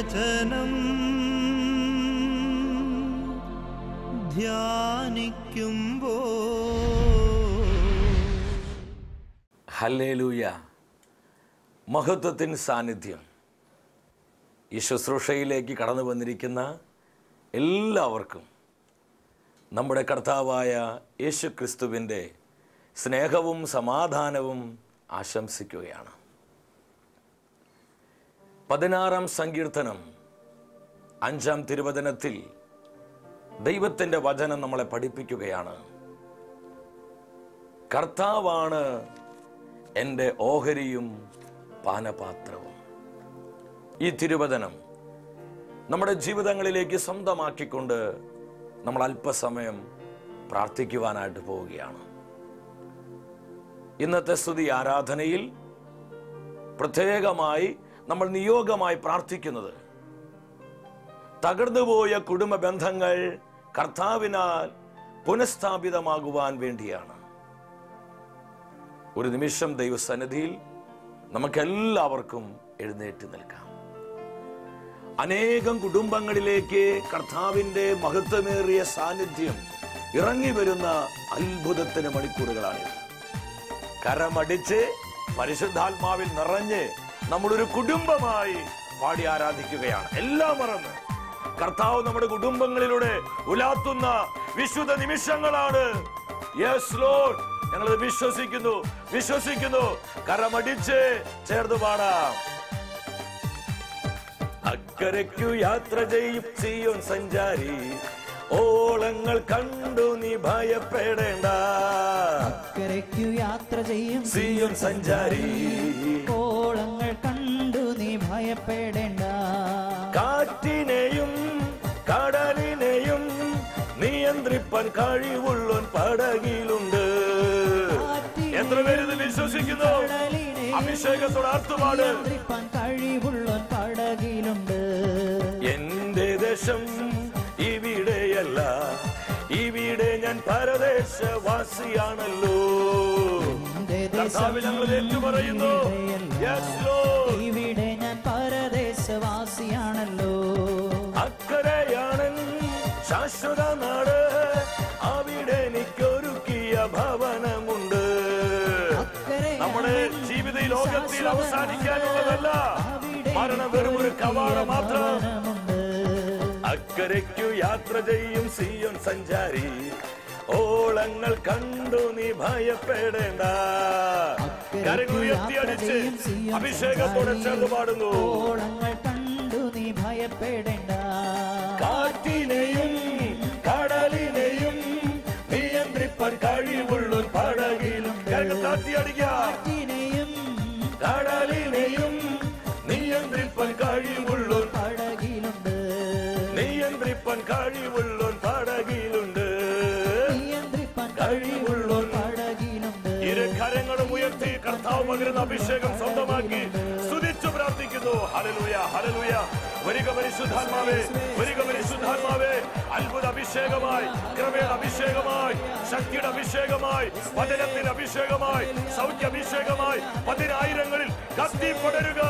വചനം ധ്യാനിക്കുമ്പോ ഹല്ലേലൂയ. മഹത്വത്തിൻ സാന്നിധ്യം. ഈ ശുശ്രൂഷയിലേക്ക് കടന്നു വന്നിരിക്കുന്ന എല്ലാവർക്കും നമ്മുടെ കർത്താവായ യേശു ക്രിസ്തുവിന്റെ സ്നേഹവും സമാധാനവും ആശംസിക്കുകയാണ്. പതിനാറാം സങ്കീർത്തനം അഞ്ചാം തിരുവചനത്തിൽ ദൈവത്തിന്റെ വചനം നമ്മളെ പഠിപ്പിക്കുകയാണ്. കർത്താവാണ് എന്റെ ഓഹരിയും പാനപാത്രവും. ഈ തിരുവചനം നമ്മുടെ ജീവിതങ്ങളിലേക്ക് സ്വന്തമാക്കിക്കൊണ്ട് നമ്മൾ അല്പസമയം പ്രാർത്ഥിക്കുവാനായിട്ട് പോവുകയാണ്. ഇന്നത്തെ സ്തുതി ആരാധനയിൽ പ്രത്യേകമായി നമ്മൾ നിയോഗമായി പ്രാർത്ഥിക്കുന്നത്. തകർന്നുപോയ കുടുംബ ബന്ധങ്ങൾ കർത്താവിനാൽ പുനഃസ്ഥാപിതമാകുവാൻ വേണ്ടിയാണ്. ഒരു നിമിഷം ദൈവസന്നിധിയിൽ നമുക്കെല്ലാവർക്കും എഴുന്നേറ്റ് നിൽക്കാം. അനേകം കുടുംബങ്ങളിലേക്ക് കർത്താവിന്റെ മഹത്വമേറിയ സാന്നിധ്യം ഇറങ്ങി വരുന്ന അത്ഭുതത്തിന് മണിക്കൂറുകളാണിത്. കരമടിച്ച് പരിശുദ്ധാത്മാവിൽ നിറഞ്ഞ് നമ്മളൊരു കുടുംബമായി പാടി ആരാധിക്കുകയാണ്. എല്ലാം മറന്ന്. കർത്താവ് നമ്മുടെ കുടുംബങ്ങളിലൂടെ ഉലാത്തുന്ന വിശുദ്ധ നിമിഷങ്ങളാണ്. യെസ് ലോഡ് ഞങ്ങൾ വിശ്വസിക്കുന്നു. വിശ്വസിക്കുന്നു. കരമടിച്ച് ചേർന്ന് പാടാം. അക്കരയ്ക്കു യാത്ര ചെയ്യും സിയോൻ സഞ്ചാരി. ഓളങ്ങൾ കണ്ടു നീ ഭയപ്പെടേണ്ട. അക്കരയ്ക്കു യാത്ര ചെയ്യും സിയോൻ സഞ്ചാരി. ഭയപ്പെടേണ്ട. കാറ്റിനെയും കടലിനെയും നിയന്ത്രിപ്പാൻ കഴിവുള്ളോൻ പടകിലുണ്ട്. എത്ര പേര് ഇത് വിശ്വസിക്കുന്നു അഭിഷേകത്തോട് നിയന്ത്രിപ്പാൻ കഴിവുള്ള പടകിലുണ്ട്. എന്റെ ദേശം ഇവിടെയല്ല. ഇവിടെ ഞാൻ പരദേശവാസിയാണല്ലോ. കർത്താവ് ഞങ്ങൾ ഏറ്റുപറയുന്നു. ഇവിടെ ഞാൻ പരദേശവാസിയാണല്ലോ അക്കരയാണൻ ശാശ്വത നാട്. അവിടെ എനിക്കൊരുക്കിയ ഭവനമുണ്ട്. നമ്മുടെ ജീവിത ലോകത്തിൽ അവസാനിക്കാനുള്ളതല്ല മരണം വെറും ഒരു കവാടം മാത്രം. അക്കരയ്ക്കു യാത്ര ചെയ്യും സിയോൻ സഞ്ചാരി. ഓളങ്ങൾ കണ്ടു നീ ഭയപ്പെടേണ്ട. കരകുയർത്തിയടിച്ച് അടിച്ച് അഭിഷേകത്തോടെ ചേർന്ന് പാടുന്നു. ഓളങ്ങൾ കണ്ടു നീ ഭയപ്പെടേണ്ട. അഭിഷേകം സ്വന്തമാക്കി. സ്തുതിച്ചു പ്രാർത്ഥിക്കുന്നു. ഹലലുയ ഹലലുയ വരിക പരിശുദ്ധാത്മാവേ വരിക പരിശുദ്ധാത്മാവേ അത്ഭുത അഭിഷേകമായി കൃപയുടെ അഭിഷേകമായി ശക്തിയുടെ അഭിഷേകമായി വചനത്തിന് അഭിഷേകമായി സൗഖ്യ അഭിഷേകമായി പതിനായിരങ്ങളിൽ കത്തി പടരുക.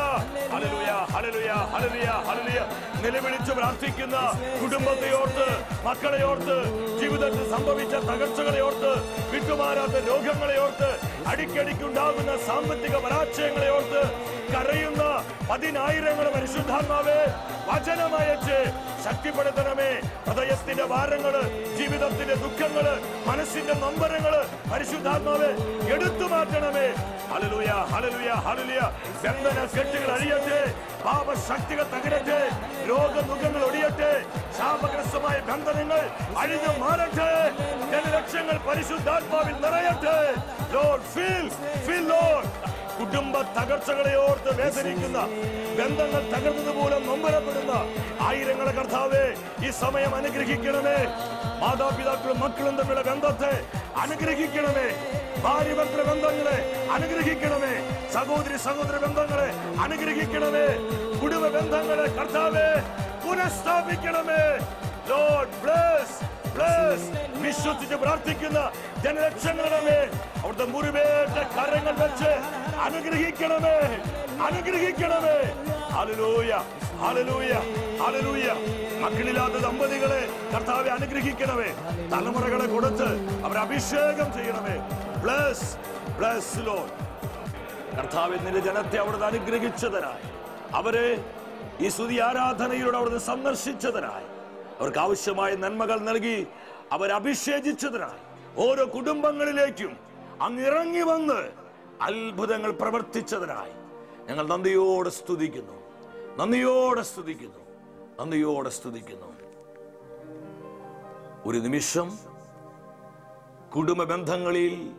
ഹലലുയ ഹലലുയ ഹലലുയ ഹലലുയ നിലവിളിച്ചു പ്രാർത്ഥിക്കുന്ന കുടുംബത്തെ ഓർത്ത് മക്കളെ ഓർത്ത് ജീവിതത്തിൽ സംഭവിച്ച തകർച്ചകളെ ഓർത്ത് വിട്ടുമാറാത്ത രോഗങ്ങളെ ഓർത്ത് അടിക്കടിക്കുണ്ടാകുന്ന സാമ്പത്തിക പരാജയങ്ങളെ ഓർത്ത് കരയുന്ന പതിനായിരങ്ങൾ പരിശുദ്ധാത്മാവേ വചനമയച്ച് ശക്തിപ്പെടുത്തണമേ. ഹൃദയത്തിന്റെ ഭാരങ്ങൾ ജീവിതത്തിന്റെ ദുഃഖങ്ങൾ മനസ്സിന്റെ നൊമ്പരങ്ങൾ പരിശുദ്ധാത്മാവ് എടുത്തു മാറ്റണമേ. ഹലലുയ ഹലലുയ ഹലലുയ ബന്ധന കെട്ടുകൾ അഴിയട്ടെ. പാപശക്തികൾ തകരട്ടെ. രോഗമുഖങ്ങൾ ഒടിയട്ടെ. ശാപഗ്രസ്തമായ ബന്ധനങ്ങൾ അഴിഞ്ഞു മാറട്ടെ. ജനലക്ഷങ്ങൾ പരിശുദ്ധാത്മാവിൽ നിറയട്ടെ. ലോഡ് ഫീൽ ഫീൽ ലോഡ് കുടുംബ തകർച്ചകളെ ഓർത്ത് വേദനിക്കുന്ന ബന്ധങ്ങൾ തകർന്നതുമൂലം നൊമ്പരപ്പെടുന്ന ആയിരങ്ങളെ കർത്താവേ ഈ സമയം അനുഗ്രഹിക്കണമേ. മാതാപിതാക്കളും മക്കളും തമ്മിലുള്ള ബന്ധത്തെ അനുഗ്രഹിക്കണമേ. ഭാര്യ ഭക്ത ബന്ധങ്ങളെ അനുഗ്രഹിക്കണമേ. സഹോദരി സഹോദര ബന്ധങ്ങളെ അനുഗ്രഹിക്കണമേ. കുടുംബ ബന്ധങ്ങളെ കർത്താവേ പുനഃസ്ഥാപിക്കണമേ. ലോഡ് ബ്ലസ് ബ്ലസ് വിശ്വസിച്ച് പ്രാർത്ഥിക്കുന്ന ജനലക്ഷങ്ങളെ അവിടുത്തെ മുറിവേറ്റ കരങ്ങൾ വെച്ച് അനുഗ്രഹിക്കണമേ. അനുഗ്രഹിക്കണമേ. അലലൂയ അലലൂയ അലലൂയ മക്കളില്ലാത്ത ദമ്പതികളെ കർത്താവെ അനുഗ്രഹിക്കണമേ. തലമുറകളെ കൊടുത്ത് അവരെ അഭിഷേകം ചെയ്യണമേ. ബ്ലസ് ബ്ലസ് ലോൺ കർത്താവ് നിന്റെ ജനത്തെ അവിടുന്ന് അനുഗ്രഹിച്ചതിനായി. അവരെ ഈ സ്തുതി ആരാധനയിലൂടെ അവിടുന്ന് സന്ദർശിച്ചതിനായി. അവർക്ക് ആവശ്യമായ നന്മകൾ നൽകി അവരെ അഭിഷേചിച്ചതിനായി. ഓരോ കുടുംബങ്ങളിലേക്കും അങ്ങിറങ്ങി വന്ന് അത്ഭുതങ്ങൾ പ്രവർത്തിച്ചതിനായി ഞങ്ങൾ നന്ദിയോടെ സ്തുതിക്കുന്നു. നന്ദിയോടെ സ്തുതിക്കുന്നു. നന്ദിയോടെ സ്തുതിക്കുന്നു. ഒരു നിമിഷം കുടുംബ ബന്ധങ്ങളിൽ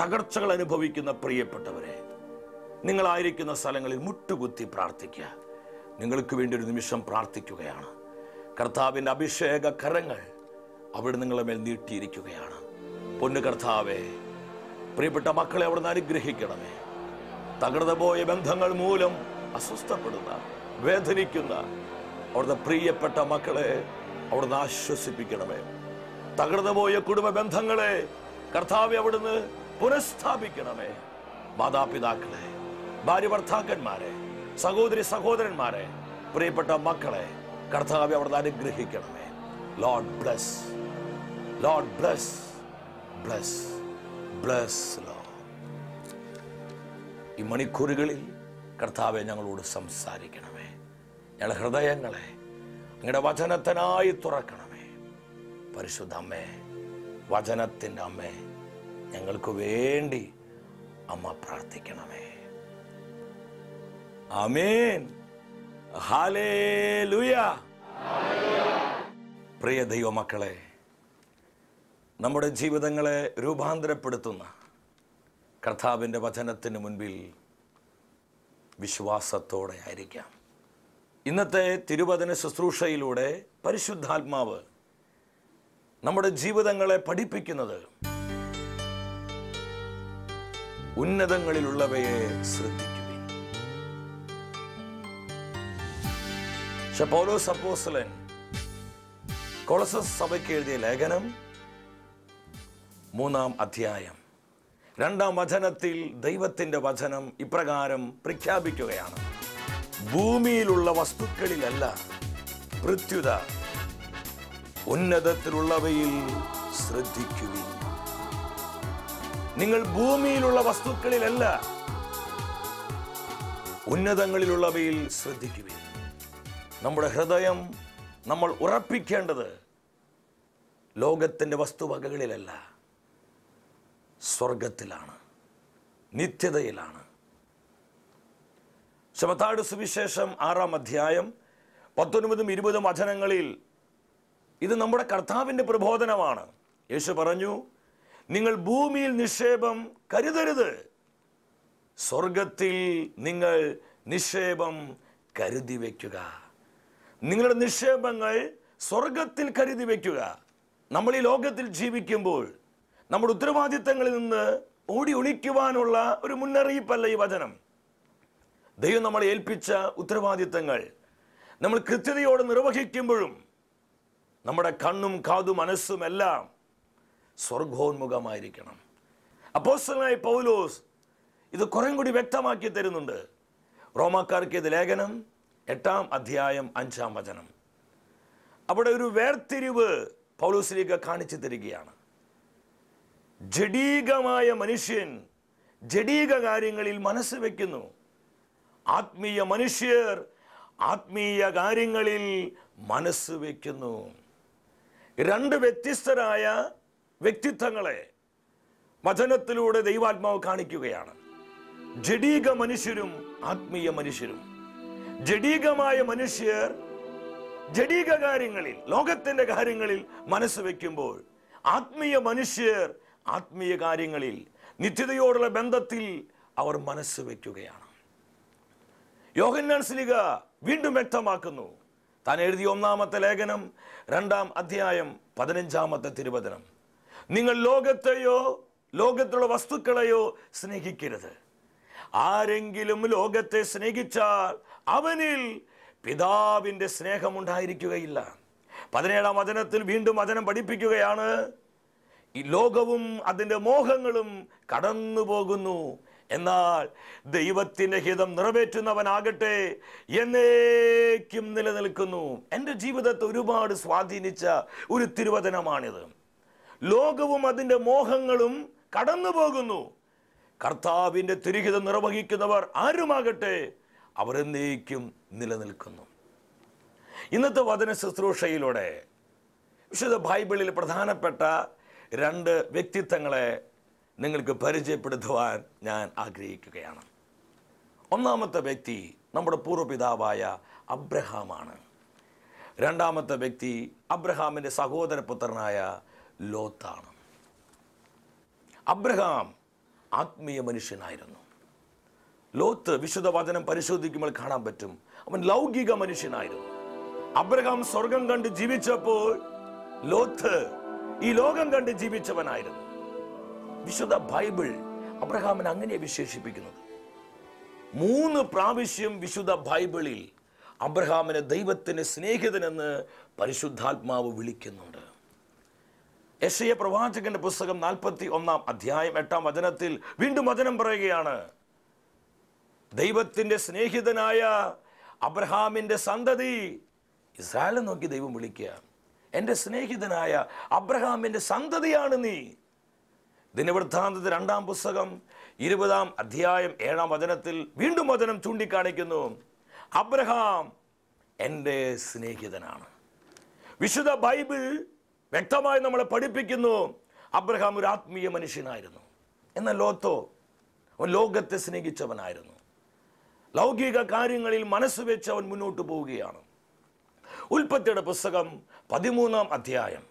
തകർച്ചകൾ അനുഭവിക്കുന്ന പ്രിയപ്പെട്ടവരെ നിങ്ങളായിരിക്കുന്ന സ്ഥലങ്ങളിൽ മുട്ടുകുത്തി പ്രാർത്ഥിക്കുക. നിങ്ങൾക്ക് വേണ്ടി ഒരു നിമിഷം പ്രാർത്ഥിക്കുകയാണ്. കർത്താവിന്റെ അഭിഷേക കരങ്ങൾ അവിടെ നിങ്ങളെ മേൽ നീട്ടിയിരിക്കുകയാണ്. പൊന്നു കർത്താവെ പ്രിയപ്പെട്ട മക്കളെ അവിടുന്ന് അനുഗ്രഹിക്കണമേ. തകർന്നു പോയ ബന്ധങ്ങൾ മൂലം അസ്വസ്ഥപ്പെടുന്ന വേദനിക്കുന്ന അവിടുത്തെ പ്രിയപ്പെട്ട മക്കളെ അവിടുന്ന് ആശ്വസിപ്പിക്കണമേ. തകർന്നു പോയ കുടുംബ ബന്ധങ്ങളെ കർത്താവ് അവിടുന്ന് പുനഃസ്ഥാപിക്കണമേ. മാതാപിതാക്കളെ ഭാര്യ ഭർത്താക്കന്മാരെ സഹോദരി സഹോദരന്മാരെ പ്രിയപ്പെട്ട മക്കളെ കർത്താവ് അവിടുന്ന് അനുഗ്രഹിക്കണമേ. Lord bless lord bless bless bless ഈ മണിക്കൂറുകളിൽ കർത്താവെ ഞങ്ങളോട് സംസാരിക്കണമേ. ഞങ്ങളുടെ ഹൃദയങ്ങളെ നിങ്ങളുടെ വചനത്തിനായി തുറക്കണമേ. പരിശുദ്ധ അമ്മേ വചനത്തിന്റെ അമ്മേ ഞങ്ങൾക്ക് വേണ്ടി അമ്മ പ്രാർത്ഥിക്കണമേ. അമേൻ ഹാലേ ലുയ പ്രിയ ദൈവമക്കളെ നമ്മുടെ ജീവിതങ്ങളെ രൂപാന്തരപ്പെടുത്തുന്ന കർത്താവിന്റെ വചനത്തിന് മുൻപിൽ വിശ്വാസത്തോടെ ആയിരിക്കാം. ഇന്നത്തെ തിരുവചന ശുശ്രൂഷയിലൂടെ പരിശുദ്ധാത്മാവ് നമ്മുടെ ജീവിതങ്ങളെ പഠിപ്പിക്കുന്നത് ഉന്നതങ്ങളിലുള്ളവയെ ശ്രദ്ധിക്കുവിൻ. പക്ഷെ പൗലോസ് അപ്പോസ്തലൻ കൊളസസ് സഭയ്ക്ക് എഴുതിയ ലേഖനം മൂന്നാം അധ്യായം. രണ്ടാം വചനത്തിൽ ദൈവത്തിന്റെ വചനം ഇപ്രകാരം പ്രഖ്യാപിക്കുകയാണ്. ഭൂമിയിലുള്ള വസ്തുക്കളിലല്ല പ്രത്യുത ഉന്നതത്തിലുള്ളവയിൽ ശ്രദ്ധിക്കുവിൻ. നിങ്ങൾ ഭൂമിയിലുള്ള വസ്തുക്കളിലല്ല ഉന്നതങ്ങളിലുള്ളവയിൽ ശ്രദ്ധിക്കുവിൻ. നമ്മുടെ ഹൃദയം നമ്മൾ ഉറപ്പിക്കേണ്ടത് ലോകത്തിന്റെ വസ്തുവകകളിലല്ല. സ്വർഗത്തിലാണ് നിത്യതയിലാണ്. ശബത്താട് സുവിശേഷം ആറാം അധ്യായം പത്തൊൻപതും ഇരുപതും വചനങ്ങളിൽ ഇത് നമ്മുടെ കർത്താവിന്റെ പ്രബോധനമാണ്. യേശു പറഞ്ഞു നിങ്ങൾ ഭൂമിയിൽ നിക്ഷേപം കരുതരുത്. സ്വർഗത്തിൽ നിങ്ങൾ നിക്ഷേപം കരുതി വയ്ക്കുക. നിങ്ങളുടെ നിക്ഷേപങ്ങൾ സ്വർഗത്തിൽ കരുതി വയ്ക്കുക. നമ്മൾ ഈ ലോകത്തിൽ ജീവിക്കുമ്പോൾ നമ്മുടെ ഉത്തരവാദിത്തങ്ങളിൽ നിന്ന് ഓടി ഒളിക്കുവാനുള്ള ഒരു മുന്നറിയിപ്പല്ല ഈ വചനം. ദൈവം നമ്മളെ ഏൽപ്പിച്ച ഉത്തരവാദിത്തങ്ങൾ. നമ്മൾ കൃത്യതയോടെ നിർവഹിക്കുമ്പോഴും നമ്മുടെ കണ്ണും കാതും മനസ്സും എല്ലാം സ്വർഗോന്മുഖമായിരിക്കണം. അപ്പോസ്റ്റലായ പൗലോസ് ഇത് കുറേ കൂടി വ്യക്തമാക്കി തരുന്നുണ്ട്. റോമാക്കാർക്ക് ഇത് ലേഖനം എട്ടാം അധ്യായം അഞ്ചാം വചനം. അവിടെ ഒരു വേർതിരിവ് പൗലോസിലേക്ക് കാണിച്ചു തരികയാണ്. ജഡീകമായ മനുഷ്യൻ ജഡീക കാര്യങ്ങളിൽ മനസ്സ് വെക്കുന്നു. ആത്മീയ മനുഷ്യർ ആത്മീയ കാര്യങ്ങളിൽ മനസ്സ് വെക്കുന്നു. രണ്ട് വ്യത്യസ്തരായ വ്യക്തിത്വങ്ങളെ വചനത്തിലൂടെ ദൈവാത്മാവ് കാണിക്കുകയാണ്. ജഡീക മനുഷ്യരും ആത്മീയ മനുഷ്യരും. ജഡീകമായ മനുഷ്യർ ജഡീക കാര്യങ്ങളിൽ ലോകത്തിന്റെ കാര്യങ്ങളിൽ മനസ്സ് വയ്ക്കുമ്പോൾ ആത്മീയ മനുഷ്യർ ആത്മീയ കാര്യങ്ങളിൽ നിത്യതയോടുള്ള ബന്ധത്തിൽ അവർ മനസ്സ് വയ്ക്കുകയാണ് യോഹന്നാൻ വീണ്ടും വ്യക്തമാക്കുന്നു. താൻ എഴുതിയ ഒന്നാമത്തെ ലേഖനം രണ്ടാം അധ്യായം പതിനഞ്ചാമത്തെ തിരുവചനം. നിങ്ങൾ ലോകത്തെയോ ലോകത്തുള്ള വസ്തുക്കളെയോ സ്നേഹിക്കരുത്. ആരെങ്കിലും ലോകത്തെ സ്നേഹിച്ചാൽ അവനിൽ പിതാവിന്റെ സ്നേഹമുണ്ടായിരിക്കുകയില്ല പതിനേഴാം വചനത്തിൽ വീണ്ടും വചനം പഠിപ്പിക്കുകയാണ്. ഈ ലോകവും അതിന്റെ മോഹങ്ങളും കടന്നു പോകുന്നു എന്നാൽ ദൈവത്തിന്റെ ഹിതം നിറവേറ്റുന്നവനാകട്ടെ എന്നേക്കും നിലനിൽക്കുന്നു. എന്റെ ജീവിതത്തെ ഒരുപാട് സ്വാധീനിച്ച ഒരു തിരുവചനമാണിത്. ലോകവും അതിന്റെ മോഹങ്ങളും കടന്നു പോകുന്നു കർത്താവിന്റെ തിരുഹിതം നിർവഹിക്കുന്നവർ ആരുമാകട്ടെ അവരെന്നേക്കും നിലനിൽക്കുന്നു. ഇന്നത്തെ വചന ശുശ്രൂഷയിലൂടെ വിശുദ്ധ ബൈബിളിൽ പ്രധാനപ്പെട്ട രണ്ട് വ്യക്തിത്വങ്ങളെ നിങ്ങൾക്ക് പരിചയപ്പെടുത്തുവാൻ ഞാൻ ആഗ്രഹിക്കുകയാണ്. ഒന്നാമത്തെ വ്യക്തി നമ്മുടെ പൂർവപിതാവായ അബ്രഹാമാണ്. രണ്ടാമത്തെ വ്യക്തി അബ്രഹാമിന്റെ സഹോദരപുത്രനായ ലോത്താണ്. അബ്രഹാം ആത്മീയ മനുഷ്യനായിരുന്നു. ലോത്ത് വിശുദ്ധ വചനം പരിശോധിക്കുമ്പോൾ കാണാൻ പറ്റും. അവൻ ലൗകിക മനുഷ്യനായിരുന്നു. അബ്രഹാം സ്വർഗം കണ്ട് ജീവിച്ചപ്പോൾ ലോത്ത് ഈ ലോകം കണ്ട് ജീവിച്ചവനായിരുന്നു. വിശുദ്ധ ബൈബിൾ അബ്രഹാമിനെ അങ്ങനെ വിശേഷിപ്പിക്കുന്നത്. മൂന്ന് പ്രാവശ്യം വിശുദ്ധ ബൈബിളിൽ അബ്രഹാമിനെ ദൈവത്തിന് സ്നേഹിതനെന്ന് പരിശുദ്ധാത്മാവ് വിളിക്കുന്നുണ്ട്. യശയ പ്രവാചകന്റെ പുസ്തകം നാൽപ്പത്തി ഒന്നാം അധ്യായം എട്ടാം വചനത്തിൽ വീണ്ടും വചനം പറയുകയാണ്. ദൈവത്തിന്റെ സ്നേഹിതനായ അബ്രഹാമിന്റെ സന്തതി ഇസ്രായേലിനെ നോക്കി ദൈവം വിളിക്കുക. എന്റെ സ്നേഹിതനായ അബ്രഹാമിന്റെ സന്തതിയാണ് നീ. ദിനവൃത്താന്തത്തിൽ രണ്ടാം പുസ്തകം ഇരുപതാം അധ്യായം ഏഴാം വചനത്തിൽ വീണ്ടും വചനം ചൂണ്ടിക്കാണിക്കുന്നു. അബ്രഹാം എന്റെ സ്നേഹിതനാണ്. വിശുദ്ധ ബൈബിൾ വ്യക്തമായി നമ്മളെ പഠിപ്പിക്കുന്നു. അബ്രഹാം ഒരു ആത്മീയ മനുഷ്യനായിരുന്നു. എന്ന ലോത്തോ അവൻ ലോകത്തെ സ്നേഹിച്ചവനായിരുന്നു. ലൗകിക കാര്യങ്ങളിൽ മനസ്സ് വെച്ച് അവൻ മുന്നോട്ട് പോവുകയാണ്. ഉൽപ്പത്തിയുടെ പുസ്തകം പതിമൂന്നാം അധ്യായം.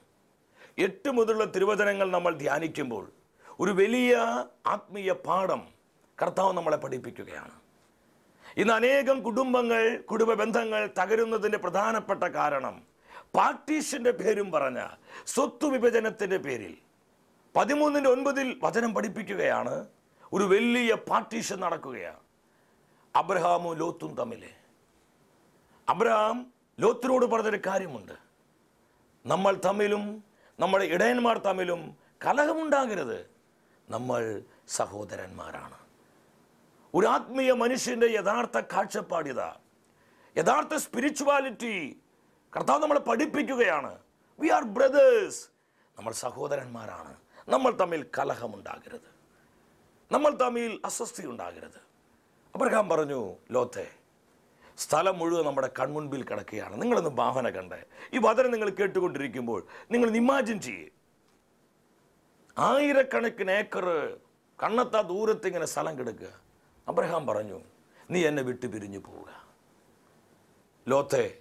എട്ട് മുതലുള്ള തിരുവചനങ്ങൾ നമ്മൾ ധ്യാനിക്കുമ്പോൾ ഒരു വലിയ ആത്മീയ പാഠം കർത്താവ് നമ്മളെ പഠിപ്പിക്കുകയാണ്. ഇന്ന് അനേകം കുടുംബങ്ങൾ കുടുംബ ബന്ധങ്ങൾ തകരുന്നതിന്റെ പ്രധാനപ്പെട്ട കാരണം പാർട്ടീഷന്റെ പേരും പറഞ്ഞ സ്വത്ത് വിഭജനത്തിന്റെ പേരിൽ. പതിമൂന്നിന്റെ ഒൻപതിൽ വചനം പഠിപ്പിക്കുകയാണ്. ഒരു വലിയ പാർട്ടീഷൻ നടക്കുകയാണ്. അബ്രഹാമും ലോത്തും തമ്മിൽ അബ്രഹാം ലോത്തിനോട് പറഞ്ഞൊരു കാര്യമുണ്ട്. നമ്മൾ തമ്മിലും നമ്മുടെ ഇടയന്മാർ തമ്മിലും കലഹമുണ്ടാകരുത്. നമ്മൾ സഹോദരന്മാരാണ്. ഒരു ആത്മീയ മനുഷ്യന്റെ യഥാർത്ഥ കാഴ്ചപ്പാടിത യഥാർത്ഥ സ്പിരിച്വാലിറ്റി കർത്താവ് നമ്മളെ പഠിപ്പിക്കുകയാണ്. വി ആർ ബ്രദേഴ്സ് നമ്മൾ സഹോദരന്മാരാണ്. നമ്മൾ തമ്മിൽ കലഹമുണ്ടാകരുത്. നമ്മൾ തമ്മിൽ അസ്വസ്ഥി ഉണ്ടാകരുത് അബ്രഹാം പറഞ്ഞു ലോത്തെ സ്ഥലം മുഴുവൻ നമ്മുടെ കൺമുൻപിൽ കിടക്കുകയാണ്. നിങ്ങളൊന്ന് ഭാവന കണ്ടേ. ഈ വചനം നിങ്ങൾ കേട്ടുകൊണ്ടിരിക്കുമ്പോൾ നിങ്ങൾ ഇമാജിൻ ചെയ്യേ. ആയിരക്കണക്കിന് ഏക്കർ കണ്ണത്താ ദൂരത്ത് ഇങ്ങനെ സ്ഥലം കിടക്കുക. അബ്രഹാം പറഞ്ഞു നീ എന്നെ വിട്ടു പിരിഞ്ഞു പോവുക. ലോത്തെ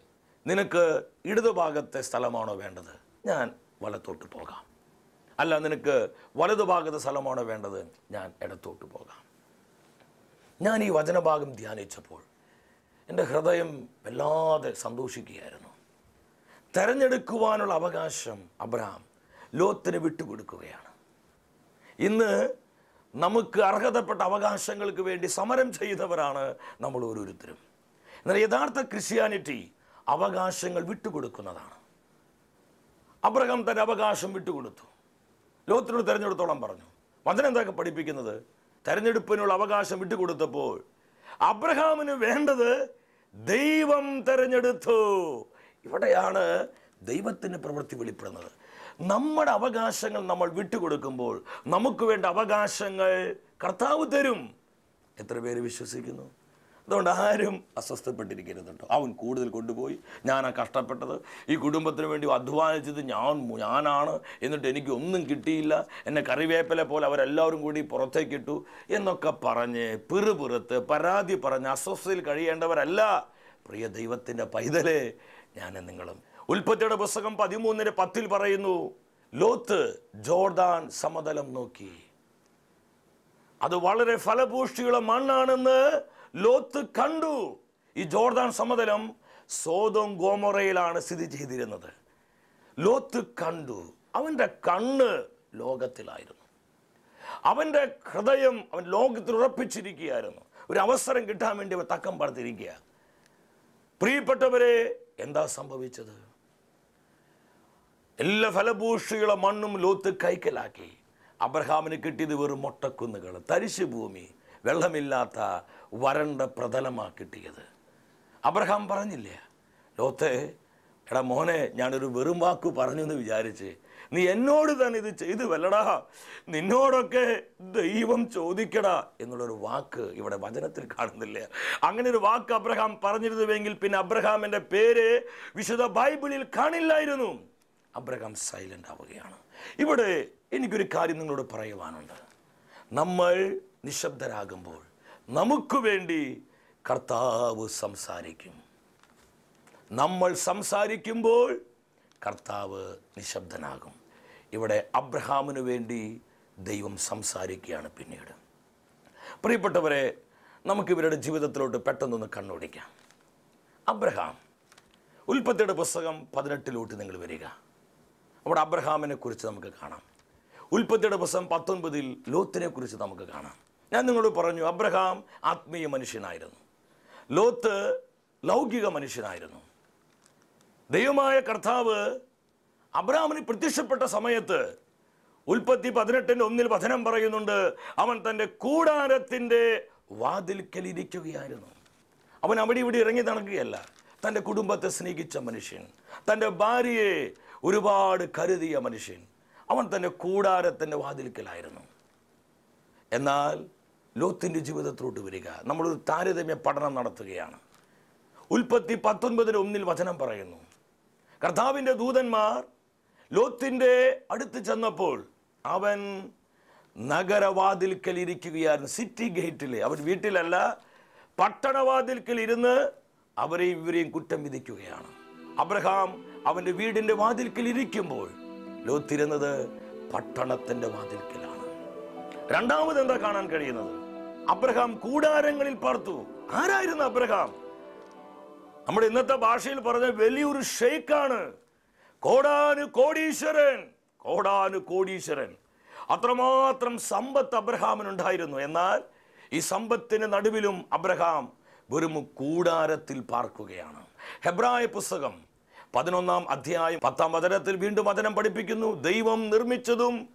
നിനക്ക് ഇടതുഭാഗത്തെ സ്ഥലമാണോ വേണ്ടത്? ഞാൻ വലത്തോട്ട് പോകാം. അല്ല നിനക്ക് വലതുഭാഗത്തെ സ്ഥലമാണോ വേണ്ടത്? ഞാൻ ഇടത്തോട്ട് പോകാം. ഞാൻ ഈ വചനഭാഗം ധ്യാനിച്ചപ്പോൾ എന്റെ ഹൃദയം വല്ലാതെ സന്തോഷിക്കുകയായിരുന്നു. തെരഞ്ഞെടുക്കുവാനുള്ള അവകാശം അബ്രഹാം ലോത്തിന് വിട്ടുകൊടുക്കുകയാണ്. ഇന്ന് നമുക്ക് അർഹതപ്പെട്ട അവകാശങ്ങൾക്ക് വേണ്ടി സമരം ചെയ്തവരാണ് നമ്മൾ ഓരോരുത്തരും. എന്നാൽ യഥാർത്ഥ ക്രിസ്ത്യാനിറ്റി അവകാശങ്ങൾ വിട്ടുകൊടുക്കുന്നതാണ്. അബ്രഹാം തന്റെ അവകാശം വിട്ടുകൊടുത്തു. ലോകത്തിനോട് തിരഞ്ഞെടുത്തോളം പറഞ്ഞു. വചനം എന്തൊക്കെ പഠിപ്പിക്കുന്നത്? തെരഞ്ഞെടുപ്പിനുള്ള അവകാശം വിട്ടുകൊടുത്തപ്പോൾ അബ്രഹാമിന് വേണ്ടത് ദൈവം തെരഞ്ഞെടുത്തു. ഇവിടെയാണ് ദൈവത്തിന് പ്രവൃത്തി വെളിപ്പെടുന്നത്. നമ്മുടെ അവകാശങ്ങൾ നമ്മൾ വിട്ടുകൊടുക്കുമ്പോൾ നമുക്ക് വേണ്ട അവകാശങ്ങൾ കർത്താവ് തരും. എത്ര പേര് വിശ്വസിക്കുന്നു? അതുകൊണ്ട് ആരും അസ്വസ്ഥപ്പെട്ടിരിക്കരുത് അവൻ കൂടുതൽ കൊണ്ടുപോയി. ഞാൻ ആ കഷ്ടപ്പെട്ടത്. ഈ കുടുംബത്തിന് വേണ്ടി അധ്വാനിച്ചത് ഞാൻ ഞാനാണ്. എന്നിട്ട് എനിക്ക് ഒന്നും കിട്ടിയില്ല. എന്നെ കറിവേപ്പിലെ പോലെ അവരെല്ലാവരും കൂടി പുറത്തേക്ക് ഇട്ടു. എന്നൊക്കെ പറഞ്ഞ് പിറുപിറുത്ത് പരാതി പറഞ്ഞ് അസ്വസ്ഥയിൽ കഴിയേണ്ടവരല്ല. പ്രിയ ദൈവത്തിന്റെ പൈതലേ ഞാൻ നിങ്ങളും. ഉൽപ്പത്തിയുടെ പുസ്തകം പതിമൂന്നിന് പത്തിൽ പറയുന്നു ലോത്ത് ജോർദാൻ സമതലം നോക്കി. അത് വളരെ ഫലഭൂഷ്ടിയുള്ള മണ്ണാണെന്ന് ലോത്ത് കണ്ടു. ഈ ജോർദാൻ സമതലം സോതോം ഗോമൊറയിലാണ് സ്ഥിതി ചെയ്തിരുന്നത്. ലോത്ത് കണ്ടു. അവന്റെ കണ്ണ് ലോകത്തിലായിരുന്നു. അവന്റെ ഹൃദയം അവൻ ലോകത്തിൽ ഉറപ്പിച്ചിരിക്കുകയായിരുന്നു. ഒരു അവസരം കിട്ടാൻ വേണ്ടി അവൻ തക്കം പാർത്തിരിക്കുക. പ്രിയപ്പെട്ടവരെ എന്താ സംഭവിച്ചത്? എല്ലാ ഫലഭൂഷിയുള്ള മണ്ണും ലോത്ത് കൈക്കലാക്കി. അബ്രഹാമിന് കിട്ടിയത് വെറും മൊട്ടക്കുന്നുകൾ. തരിശു ഭൂമി വെള്ളമില്ലാത്ത വരണ്ട പ്രതലമാക്കി കിട്ടിയത്. അബ്രഹാം പറഞ്ഞില്ലേ ലോത്തെ എടാ മോനെ ഞാനൊരു വെറും വാക്ക് പറഞ്ഞു എന്ന് വിചാരിച്ച് നീ എന്നോട് തന്നെ ഇത് ചെയ്തു വല്ലടാ നിന്നോടൊക്കെ ദൈവം ചോദിക്കടാ എന്നുള്ളൊരു വാക്ക് ഇവിടെ വചനത്തിൽ കാണുന്നില്ല. അങ്ങനെ ഒരു വാക്ക് അബ്രഹാം പറഞ്ഞിരുന്നുവെങ്കിൽ പിന്നെ അബ്രഹാമിന്റെ പേര് വിശുദ്ധ ബൈബിളിൽ കാണില്ലായിരുന്നു. അബ്രഹാം സൈലന്റ് ആവുകയാണ്. ഇവിടെ എനിക്കൊരു കാര്യം നിങ്ങളോട് പറയുവാനുണ്ട്. നമ്മൾ നിശബ്ദരാകുമ്പോൾ നമുക്ക് വേണ്ടി കർത്താവ് സംസാരിക്കും. നമ്മൾ സംസാരിക്കുമ്പോൾ കർത്താവ് നിശബ്ദനാകും. ഇവിടെ അബ്രഹാമിന് വേണ്ടി ദൈവം സംസാരിക്കുകയാണ് പിന്നീട്. പ്രിയപ്പെട്ടവരെ നമുക്ക് ഇവരുടെ ജീവിതത്തിലോട്ട് പെട്ടെന്നൊന്ന് കണ്ണോടിക്കാം. അബ്രഹാം ഉൽപ്പത്തിയുടെ പുസ്തകം പതിനെട്ടിലോട്ട് നിങ്ങൾ വരിക. അവിടെ അബ്രഹാമിനെ കുറിച്ച് നമുക്ക് കാണാം. ഉൽപ്പത്തിയുടെ പുസ്തകം പത്തൊൻപതിൽ ലോത്തിനെ കുറിച്ച് നമുക്ക് കാണാം. ഞാൻ നിങ്ങളോട് പറഞ്ഞു അബ്രഹാം ആത്മീയ മനുഷ്യനായിരുന്നു. ലോത്ത് ലൗകിക മനുഷ്യനായിരുന്നു. ദൈവമായ കർത്താവ് അബ്രഹാമിന് പ്രത്യക്ഷപ്പെട്ട സമയത്ത് ഉൽപ്പത്തി പതിനെട്ടിന്റെ ഒന്നിൽ വചനം പറയുന്നുണ്ട് അവൻ തന്റെ കൂടാരത്തിന്റെ വാതിൽക്കലിരിക്കുകയായിരുന്നു. അവൻ അവിടെ ഇവിടെ ഇറങ്ങി നടക്കുകയല്ല തന്റെ കുടുംബത്തെ സ്നേഹിച്ച മനുഷ്യൻ തന്റെ ഭാര്യയെ ഒരുപാട് കരുതിയ മനുഷ്യൻ അവൻ തന്റെ കൂടാരത്തിന്റെ വാതിൽക്കലായിരുന്നു. എന്നാൽ ലോത്തിന്റെ ജീവിതത്തിലോട്ട് വരിക. നമ്മളൊരു താരതമ്യ പഠനം നടത്തുകയാണ്. ഉൽപ്പത്തി പത്തൊൻപതിന് ഒന്നിൽ വചനം പറയുന്നു. കർത്താവിന്റെ ദൂതന്മാർ ലോത്തിന്റെ അടുത്ത് ചെന്നപ്പോൾ അവൻ നഗരവാതിൽക്കൽ ഇരിക്കുകയായിരുന്നു. സിറ്റി ഗേറ്റിൽ അവൻ വീട്ടിലല്ല പട്ടണവാതിൽക്കൽ ഇരുന്ന് അവരെയും ഇവരെയും കുറ്റം വിധിക്കുകയാണ്. അബ്രഹാം അവന്റെ വീടിന്റെ വാതിൽക്കൽ ഇരിക്കുമ്പോൾ ലോത്തിരുന്നത് പട്ടണത്തിന്റെ വാതിൽക്കലാണ്. രണ്ടാമത് എന്താ കാണാൻ കഴിയുന്നത്? അബ്രഹാം കൂടാരങ്ങളിൽ പാർത്തു. ആരായിരുന്നു അബ്രഹാം? നമ്മുടെ ഇന്നത്തെ ഭാഷയിൽ പറഞ്ഞ വലിയൊരു ഷെയ്ക്കാണ്. കോടാനു കോടീശ്വരൻ. കോടാനു കോടീശ്വരൻ. അത്രമാത്രം സമ്പത്ത് അബ്രഹാമിനുണ്ടായിരുന്നു. എന്നാൽ ഈ സമ്പത്തിന് നടുവിലും അബ്രഹാം വെറും കൂടാരത്തിൽ പാർക്കുകയാണ്. ഹെബ്രായ പുസ്തകം പതിനൊന്നാം അധ്യായം പത്താം വചനത്തിൽ വീണ്ടും വചനം പഠിപ്പിക്കുന്നു. ദൈവം നിർമ്മിച്ചതും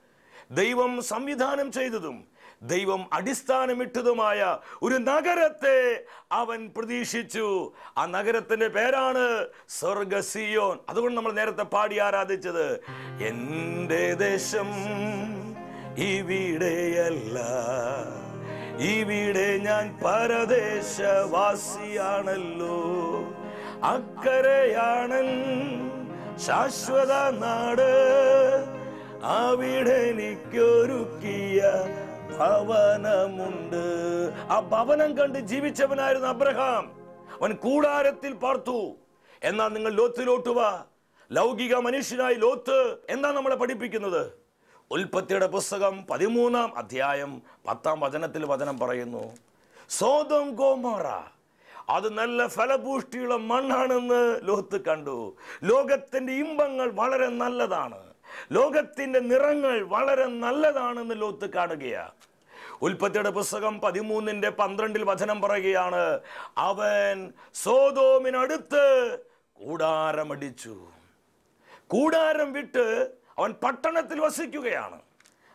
ദൈവം സംവിധാനം ചെയ്തതും ദൈവം അടിസ്ഥാനമിട്ടതുമായ ഒരു നഗരത്തെ അവൻ പ്രതീക്ഷിച്ചു. ആ നഗരത്തിന്റെ പേരാണ് സ്വർഗസിയോൻ അതുകൊണ്ട് നമ്മൾ നേരത്തെ പാടി ആരാധിച്ചത്? എന്റെ ദേശം ഇവിടെയല്ല ഇവിടെ ഞാൻ പരദേശവാസിയാണല്ലോ. അക്കരയാണൻ ശാശ്വത നാട്. അവിടെ എനിക്കൊരുക്കിയ ഭവനമുണ്ട്. ആ ഭവനം കണ്ട് ജീവിച്ചവനായിരുന്നു അബ്രഹാം. അവൻ കൂടാരത്തിൽ പാർത്തു. എന്നാൽ നിങ്ങൾ ലോത്തിലോട്ട് വാ. ലൗകിക മനുഷ്യനായി ലോത്ത്. എന്താ നമ്മളെ പഠിപ്പിക്കുന്നത്? ഉൽപ്പത്തിയുടെ പുസ്തകം പതിമൂന്നാം അധ്യായം പത്താം വചനത്തിൽ വചനം പറയുന്നു. Sodom Gomorrah. അത് നല്ല ഫലപുഷ്ടിയുള്ള മണ്ണാണെന്ന് ലോത്ത് കണ്ടു. ലോകത്തിന്റെ ഇമ്പങ്ങൾ വളരെ നല്ലതാണ്. ലോകത്തിന്റെ നിറങ്ങൾ വളരെ നല്ലതാണെന്ന് ലോത്ത് കാണുകയാ. ഉൽപ്പത്തിയുടെ പുസ്തകം പതിമൂന്നിന്റെ പന്ത്രണ്ടിൽ വചനം പറയുകയാണ് അവൻ സോതോമിനടുത്ത് കൂടാരമടിച്ചു. കൂടാരം വിട്ട് അവൻ പട്ടണത്തിൽ വസിക്കുകയാണ്.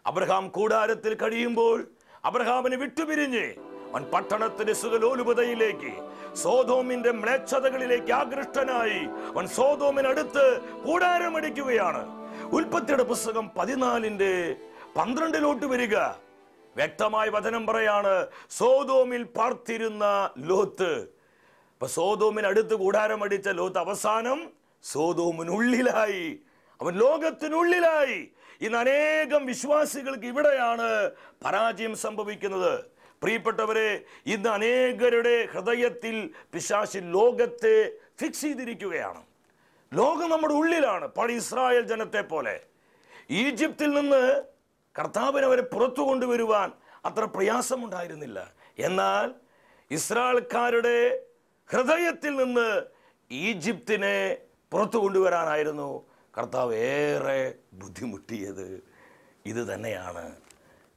അബ്രഹാം കൂടാരത്തിൽ കഴിയുമ്പോൾ അബ്രഹാമിന് വിട്ടുപിരിഞ്ഞ് അവൻ പട്ടണത്തിന്റെ സുഖലോലുപതയിലേക്ക് സോതോമിന്റെ മ്ലേച്ഛതകളിലേക്ക് ആകൃഷ്ടനായി അവൻ സോതോമിനടുത്ത് കൂടാരമടിക്കുകയാണ്. ഉൽപ്പത്തിയുടെ പുസ്തകം പതിനാലിന്റെ പന്ത്രണ്ടിലോട്ട് വരിക. വ്യക്തമായ വചനം പറയാണ് സോതോമിൽ പാർത്തിരുന്ന ലോത്ത്. അപ്പൊ കൂടാരം കൂടാരമടിച്ച ലോത്ത് അവസാനം സോതോമിനുള്ളിലായി. അവൻ ലോകത്തിനുള്ളിലായി. ഇന്ന് അനേകം വിശ്വാസികൾക്ക് ഇവിടെയാണ് പരാജയം സംഭവിക്കുന്നത്. പ്രിയപ്പെട്ടവരെ ഇന്ന് അനേകരുടെ ഹൃദയത്തിൽ പിശാശി ലോകത്തെ ഫിക്സ് ചെയ്തിരിക്കുകയാണ്. ലോകം നമ്മുടെ ഉള്ളിലാണ് പഴയ ഇസ്രായേൽ ജനത്തെ പോലെ. ഈജിപ്തിൽ നിന്ന് കർത്താവിനെ അവരെ പുറത്തു കൊണ്ടുവരുവാൻ അത്ര പ്രയാസമുണ്ടായിരുന്നില്ല. എന്നാൽ ഇസ്രായേൽക്കാരുടെ ഹൃദയത്തിൽ നിന്ന് ഈജിപ്തിനെ പുറത്തു കൊണ്ടുവരാനായിരുന്നു കർത്താവ് ഏറെ ബുദ്ധിമുട്ടിയത്. ഇത് തന്നെയാണ്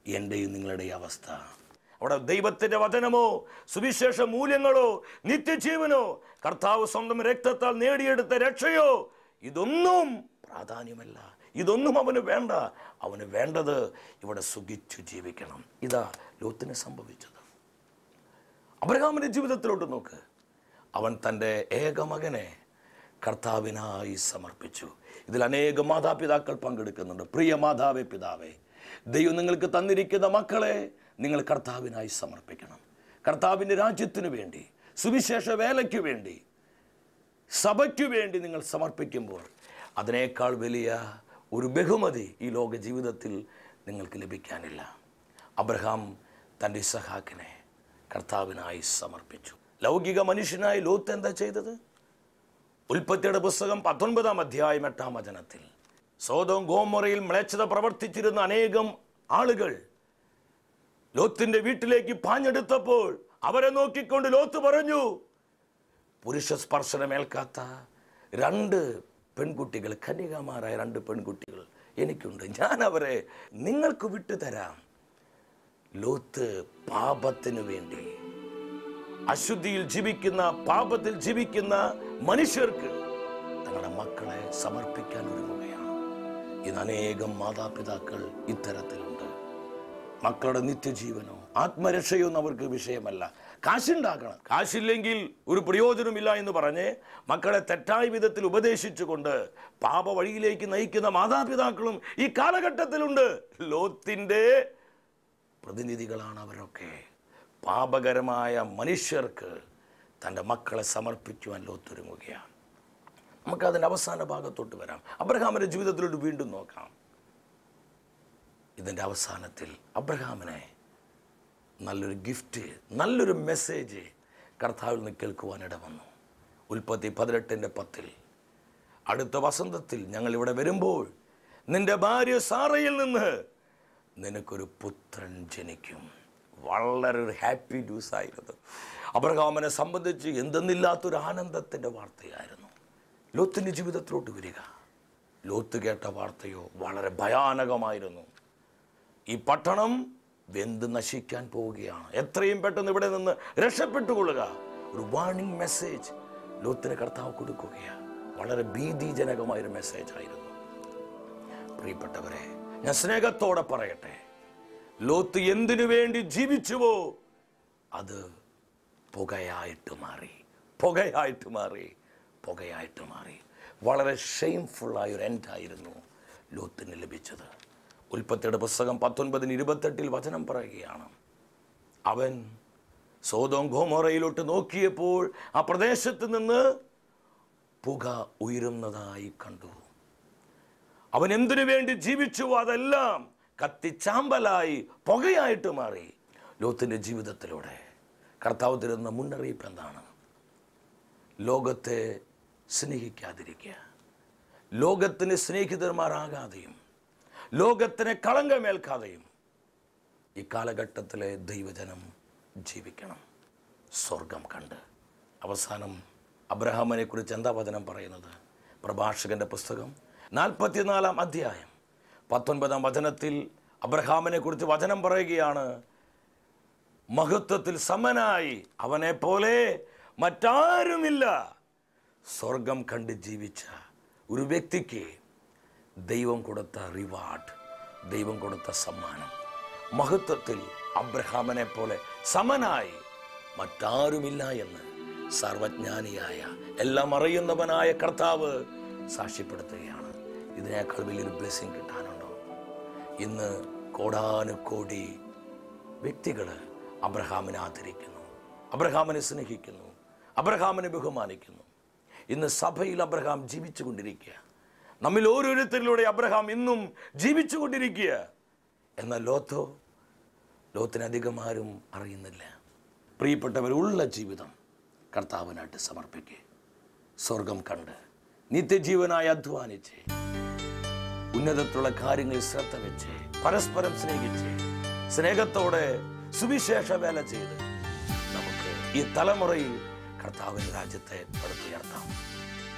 എന്റെയും നിങ്ങളുടെയും അവസ്ഥ. അവിടെ ദൈവത്തിന്റെ വചനമോ സുവിശേഷ മൂല്യങ്ങളോ നിത്യജീവനോ കർത്താവ് സ്വന്തം രക്തത്താൽ നേടിയെടുത്ത രക്ഷയോ ഇതൊന്നും പ്രാധാന്യമല്ല. ഇതൊന്നും അവന് വേണ്ട. അവന് വേണ്ടത് ഇവിടെ സുഖിച്ചു ജീവിക്കണം. ഇതാ ലോത്തിന് സംഭവിച്ചത്. അബ്രഹാമിന്റെ ജീവിതത്തിലോട്ട് നോക്ക്. അവൻ തന്റെ ഏകമകനെ കർത്താവിനായി സമർപ്പിച്ചു. ഇതിൽ അനേക മാതാപിതാക്കൾ പങ്കെടുക്കുന്നുണ്ട്. പ്രിയ മാതാവേ പിതാവേ ദൈവം നിങ്ങൾക്ക് തന്നിരിക്കുന്ന മക്കളെ നിങ്ങൾ കർത്താവിനായി സമർപ്പിക്കണം. കർത്താവിന്റെ രാജ്യത്തിനു വേണ്ടി സുവിശേഷ വേലയ്ക്ക് വേണ്ടി സഭയ്ക്ക് വേണ്ടി നിങ്ങൾ സമർപ്പിക്കുമ്പോൾ അതിനേക്കാൾ വലിയ ഒരു ബഹുമതി ഈ ലോക ജീവിതത്തിൽ നിങ്ങൾക്ക് ലഭിക്കാനില്ല. അബ്രഹാം തന്റെ സഹാക്കിനെ കർത്താവിനായി സമർപ്പിച്ചു. ലൗകിക മനുഷ്യനായി ലോത്ത് എന്താ ചെയ്തത്? ഉൽപ്പത്തിയുടെ പുസ്തകം പത്തൊൻപതാം അധ്യായം എട്ടാം വചനത്തിൽ. സ്വതവും ഗോമറയിൽ മ്ലേച്ഛത പ്രവർത്തിച്ചിരുന്ന അനേകം ആളുകൾ ലോത്തിന്റെ വീട്ടിലേക്ക് പാഞ്ഞെടുത്തപ്പോൾ അവരെ നോക്കിക്കൊണ്ട് ലോത്ത് പറഞ്ഞു പുരുഷ സ്പർശനമേൽക്കാത്ത രണ്ട് പെൺകുട്ടികൾ കന്യകമാരായ രണ്ട് പെൺകുട്ടികൾ എനിക്കുണ്ട്. ഞാൻ അവരെ നിങ്ങൾക്ക് വിട്ടുതരാം ലോത്ത് പാപത്തിനു വേണ്ടി അശുദ്ധിയിൽ ജീവിക്കുന്ന പാപത്തിൽ ജീവിക്കുന്ന മനുഷ്യർക്ക് തങ്ങളുടെ മക്കളെ സമർപ്പിക്കാൻ ഒരുങ്ങുകയാണ്. ഇന്ന് അനേകം മാതാപിതാക്കൾ ഇത്തരത്തിലുണ്ട് മക്കളുടെ നിത്യജീവനോ ആത്മരക്ഷയോ ഒന്നും അവർക്ക് വിഷയമല്ല. കാശുണ്ടാക്കണം കാശില്ലെങ്കിൽ ഒരു പ്രയോജനമില്ല എന്ന് പറഞ്ഞ് മക്കളെ തെറ്റായ വിധത്തിൽ ഉപദേശിച്ചുകൊണ്ട് പാപ വഴിയിലേക്ക് നയിക്കുന്ന മാതാപിതാക്കളും ഈ കാലഘട്ടത്തിലുണ്ട്. ലോത്തിന്റെ പ്രതിനിധികളാണ് അവരൊക്കെ. പാപകരമായ മനുഷ്യർക്ക് തന്റെ മക്കളെ സമർപ്പിക്കുവാൻ ലോത്തൊരുങ്ങുകയാണ്. നമുക്കതിന്റെ അവസാന ഭാഗത്തോട്ട് വരാം. അബ്രഹാമിന്റെ ജീവിതത്തിലോട്ട് വീണ്ടും നോക്കാം. ഇതിന്റെ അവസാനത്തിൽ അബ്രഹാമിനെ നല്ലൊരു ഗിഫ്റ്റ് നല്ലൊരു മെസ്സേജ് കർത്താവിൽ നിന്ന് കേൾക്കുവാനിട വന്നു ഉൽപ്പത്തി പതിനെട്ടിന്റെ പത്തിൽ അടുത്ത വസന്തത്തിൽ ഞങ്ങൾ ഇവിടെ വരുമ്പോൾ നിന്റെ ഭാര്യ സാറയിൽ നിന്ന് നിനക്കൊരു പുത്രൻ ജനിക്കും. വളരെ ഒരു ഹാപ്പി ന്യൂസ് ആയിരുന്നു. അബ്രഹാമിനെ സംബന്ധിച്ച് എന്തെന്നില്ലാത്തൊരു ആനന്ദത്തിന്റെ വാർത്തയായിരുന്നു. ലോത്തിന്റെ ജീവിതത്തിലോട്ട് വരിക. ലോത്ത് കേട്ട വാർത്തയോ വളരെ ഭയാനകമായിരുന്നു. ഈ പട്ടണം വെന്ത് നശിക്കാൻ പോവുകയാണ്. എത്രയും പെട്ടെന്ന് ഇവിടെ നിന്ന് രക്ഷപ്പെട്ടുകൊള്ളുക. ഒരു വാർണിംഗ് മെസ്സേജ് ലോത്തിന് കർത്താവ് കൊടുക്കുകയാണ്. വളരെ ഭീതിജനകമായൊരു മെസ്സേജ് ആയിരുന്നു. പ്രിയപ്പെട്ടവരെ ഞാൻ സ്നേഹത്തോടെ പറയട്ടെ. ലോത്ത് എന്തിനു വേണ്ടി ജീവിച്ചുവോ അത് പുകയായിട്ട് മാറി. പുകയായിട്ട് മാറി. പുകയായിട്ട് മാറി. വളരെ ഷെയിംഫുള്ളായൊരു എൻഡായിരുന്നു ലോത്തിന് ലഭിച്ചത്. ഉൽപ്പത്തിയുടെ പുസ്തകം പത്തൊൻപതിന് ഇരുപത്തെട്ടിൽ വചനം പറയുകയാണ്. അവൻ സോതോം ഗോമോറയിലോട്ട് നോക്കിയപ്പോൾ ആ പ്രദേശത്ത് നിന്ന് പുക ഉയരുന്നതായി കണ്ടു. അവൻ എന്തിനു വേണ്ടി ജീവിച്ചു അതെല്ലാം കത്തിച്ചാമ്പലായി പുകയായിട്ട് മാറി. ലോത്തിന്റെ ജീവിതത്തിലൂടെ കർത്താവ് തരുന്ന മുന്നറിയിപ്പ് എന്താണ്? ലോകത്തെ സ്നേഹിക്കാതിരിക്കുക. ലോകത്തിന് സ്നേഹിതന്മാരാകാതെയും ലോകത്തിന് കളങ്കമേൽക്കാതെയും ഈ കാലഘട്ടത്തിലെ ദൈവജനം ജീവിക്കണം. സ്വർഗം കണ്ട്. അവസാനം അബ്രഹാമിനെ കുറിച്ച് എന്താ വചനം പറയുന്നത്? പ്രഭാഷകന്റെ പുസ്തകം നാൽപ്പത്തിനാലാം അധ്യായം. പത്തൊൻപതാം വചനത്തിൽ അബ്രഹാമിനെ കുറിച്ച് വചനം പറയുകയാണ്. മഹത്വത്തിൽ സമനായി. അവനെ പോലെ മറ്റാരുമില്ല. സ്വർഗം കണ്ട് ജീവിച്ച ഒരു വ്യക്തിക്ക് ദൈവം കൊടുത്ത റിവാർഡ് ദൈവം കൊടുത്ത സമ്മാനം. മഹത്വത്തിൽ അബ്രഹാമനെ പോലെ സമനായി മറ്റാരുമില്ല എന്ന് സർവജ്ഞാനിയായ എല്ലാം അറിയുന്നവനായ കർത്താവ് സാക്ഷ്യപ്പെടുത്തുകയാണ്. ഇതിനേക്കാൾ വലിയൊരു ബ്ലെസ്സിങ് കിട്ടാനുണ്ടോ? ഇന്ന് കോടാനുകോടി വ്യക്തികൾ അബ്രഹാമിനെ ആദരിക്കുന്നു അബ്രഹാമിനെ സ്നേഹിക്കുന്നു അബ്രഹാമിനെ ബഹുമാനിക്കുന്നു. ഇന്ന് സഭയിൽ അബ്രഹാം ജീവിച്ചു കൊണ്ടിരിക്കുക നമ്മിൽ ഓരോരുത്തരിലൂടെ അബ്രഹാം ഇന്നും ജീവിച്ചു കൊണ്ടിരിക്കുക എന്നാൽ ലോത്തോ ലോത്തിനധികം ആരും അറിയുന്നില്ല. പ്രിയപ്പെട്ടവരുള്ള ജീവിതം കർത്താവിനായിട്ട് സമർപ്പിക്കുക സ്വർഗം കണ്ട് നിത്യജീവനായി അധ്വാനിച്ച് ഉന്നതത്തിലുള്ള കാര്യങ്ങളിൽ ശ്രദ്ധ വെച്ച് പരസ്പരം സ്നേഹിച്ച് സ്നേഹത്തോടെ സുവിശേഷ വേല ചെയ്ത് നമുക്ക് ഈ തലമുറയിൽ കർത്താവിന്റെ രാജ്യത്തെ പടുത്തുയർത്താം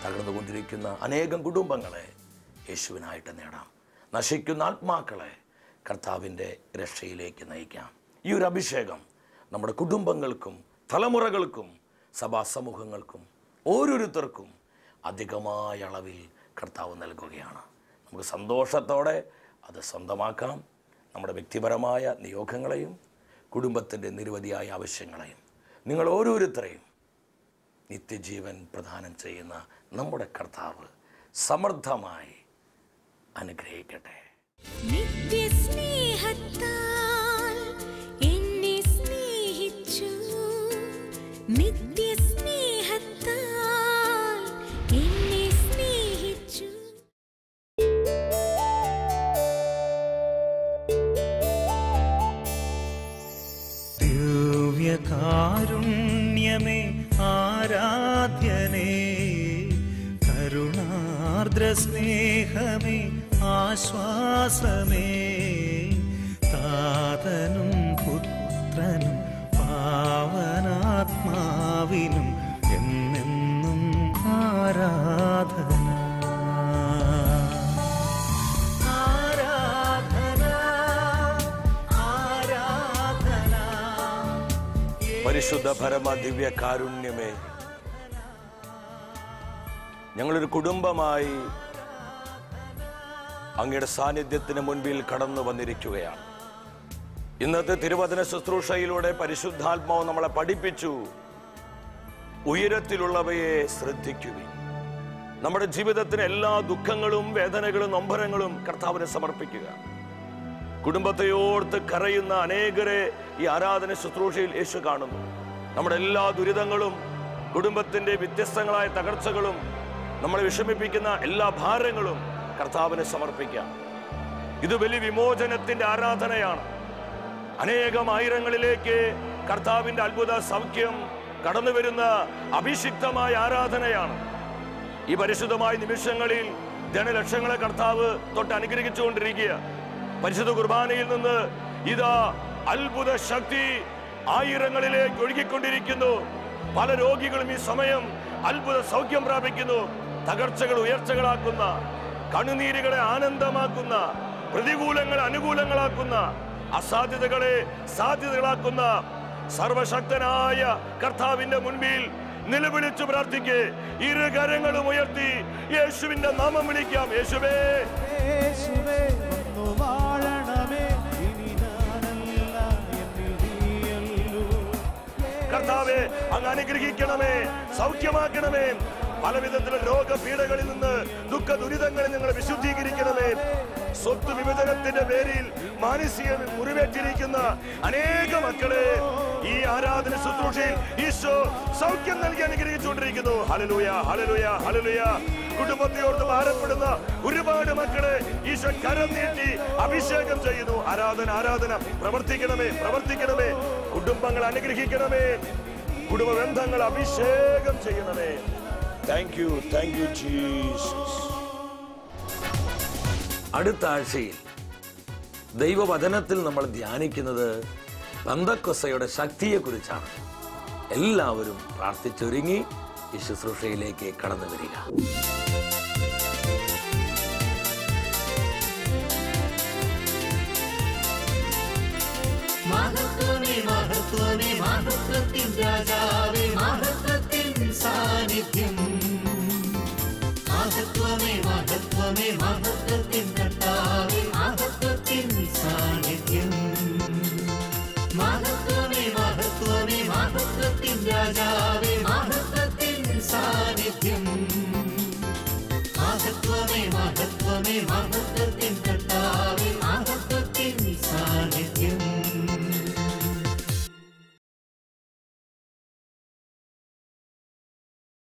തകർന്നുകൊണ്ടിരിക്കുന്ന അനേകം കുടുംബങ്ങളെ യേശുവിനായിട്ട് നേടാം. നശിക്കുന്ന ആത്മാക്കളെ കർത്താവിന്റെ രക്ഷയിലേക്ക് നയിക്കാം. ഈ ഒരു അഭിഷേകം നമ്മുടെ കുടുംബങ്ങൾക്കും തലമുറകൾക്കും സഭാ സമൂഹങ്ങൾക്കും ഓരോരുത്തർക്കും അധികമായ അളവിൽ കർത്താവ് നൽകുകയാണ്. നമുക്ക് സന്തോഷത്തോടെ അത് സ്വന്തമാക്കാം. നമ്മുടെ വ്യക്തിപരമായ നിയോഗങ്ങളെയും കുടുംബത്തിന്റെ നിരവധിയായ ആവശ്യങ്ങളെയും നിങ്ങൾ ഓരോരുത്തരെയും നിത്യജീവൻ പ്രദാനം ചെയ്യുന്ന നമ്മുടെ കർത്താവ് സമൃദ്ധമായി അനുഗ്രഹിക്കട്ടെ. നിത്യസ്നേഹത്താൽ എന്നെ സ്നേഹിച്ചു. നിത്യസ്നേഹത്താൽ പരമ ദിവ്യ കാരുണ്യമേ ഞങ്ങളൊരു കുടുംബമായി അങ്ങയുടെ സാന്നിധ്യത്തിന് മുൻപിൽ കടന്നു വന്നിരിക്കുകയാണ്. ഇന്നത്തെ തിരുവചന ശുശ്രൂഷയിലൂടെ പരിശുദ്ധാത്മാവ് നമ്മളെ പഠിപ്പിച്ചു. ഉയരത്തിലുള്ളവയെ ശ്രദ്ധിക്കുവിൻ. നമ്മുടെ ജീവിതത്തിന് എല്ലാ ദുഃഖങ്ങളും വേദനകളും നൊമ്പരങ്ങളും കർത്താവിനെ സമർപ്പിക്കുക. കുടുംബത്തെയോർത്ത് കരയുന്ന അനേകരെ ഈ ആരാധന ശുശ്രൂഷയിൽ യേശു കാണുന്നു. നമ്മുടെ എല്ലാ ദുരിതങ്ങളും കുടുംബത്തിന്റെ വ്യത്യസ്തങ്ങളായ തകർച്ചകളും നമ്മളെ വിഷമിപ്പിക്കുന്ന എല്ലാ ഭാരങ്ങളും കർത്താവിനെ സമർപ്പിക്കാം. ഇത് വലിയ വിമോചനത്തിന്റെ ആരാധനയാണ്. അനേകം ആയിരങ്ങളിലേക്ക് കർത്താവിന്റെ അത്ഭുത സൗഖ്യം കടന്നു വരുന്ന അഭിഷിക്തമായ ആരാധനയാണ്. ഈ പരിശുദ്ധമായ നിമിഷങ്ങളിൽ ജനലക്ഷങ്ങളെ കർത്താവ് തൊട്ട് അനുഗ്രഹിച്ചുകൊണ്ടിരിക്കുക പരിശുദ്ധ കുർബാനയിൽ നിന്ന് ഇതാ അത്ഭുത ശക്തി ആയിരങ്ങളിലേക്ക് ഒഴുകിക്കൊണ്ടിരിക്കുന്നു. പല രോഗികളും ഈ സമയം അത്ഭുത സൗഖ്യം പ്രാപിക്കുന്നു. തകർച്ചകൾ ഉയർച്ചകളാക്കുന്ന കണ്ണുനീരുകളെ ആനന്ദമാക്കുന്ന പ്രതികൂലങ്ങൾ അനുകൂലങ്ങളാക്കുന്ന അസാധ്യതകളെ സാധ്യതകളാക്കുന്ന സർവശക്തനായ കർത്താവിന്റെ മുൻപിൽ നിലവിളിച്ചു പ്രാർത്ഥിക്ക്. ഇരു കരങ്ങളും ഉയർത്തി യേശുവിന്റെ നാമം വിളിക്കാം. യേശുവേ. യേശുവേ. കർത്താവെ അങ്ങ് അനുഗ്രഹിക്കണമേ സൗഖ്യമാക്കണമേ. പലവിധത്തിലുള്ള രോഗപീഠകളിൽ നിന്ന് ദുഃഖ ദുരിതങ്ങളിൽ ഞങ്ങൾ വിശുദ്ധീകരിക്കണമേ. സ്വത്ത് വിഭജനത്തിന്റെ പേരിൽ മാനസിക മുറിവേറ്റിരിക്കുന്ന അനേക മക്കളെ ഈ ആരാധന ശുശ്രൂഷയിൽ ഈശോ സൗഖ്യം നൽകി അനുഗ്രഹിച്ചുകൊണ്ടിരിക്കുന്നു. ഹലലുയ ഹലലുയ ഹലലുയ കുടുംബത്തെയോർത്ത് ഭാരപ്പെടുന്ന ഒരുപാട് മക്കളെ ഈശോ കരം നീട്ടി അഭിഷേകം ചെയ്യുന്നു. ആരാധന ആരാധന. പ്രവർത്തിക്കണമേ പ്രവർത്തിക്കണമേ. കുടുംബങ്ങൾ അനുഗ്രഹിക്കണമേ. കുടുംബ ബന്ധങ്ങൾ അഭിഷേകം ചെയ്യണമേ. Thank you thank you Jesus അടുത്ത ആഴ്ചയിൽ ദൈവവചനത്തിൽ നമ്മൾ ധ്യാനിക്കുന്നത് ബന്ധക്കൊസയുടെ ശക്തിയെക്കുറിച്ചാണ്. എല്ലാവരും പ്രാർത്ഥിച്ചൊരുങ്ങി ഈ ശുശ്രൂഷയിലേക്ക് കടന്നു വരിക. രാജാവേ മഹത്വത്തിൻ സാന്നിധ്യം മഹത്വമേ മഹത്വമേ മഹത്വത്തിൻ കർത്താവേ മഹത്വ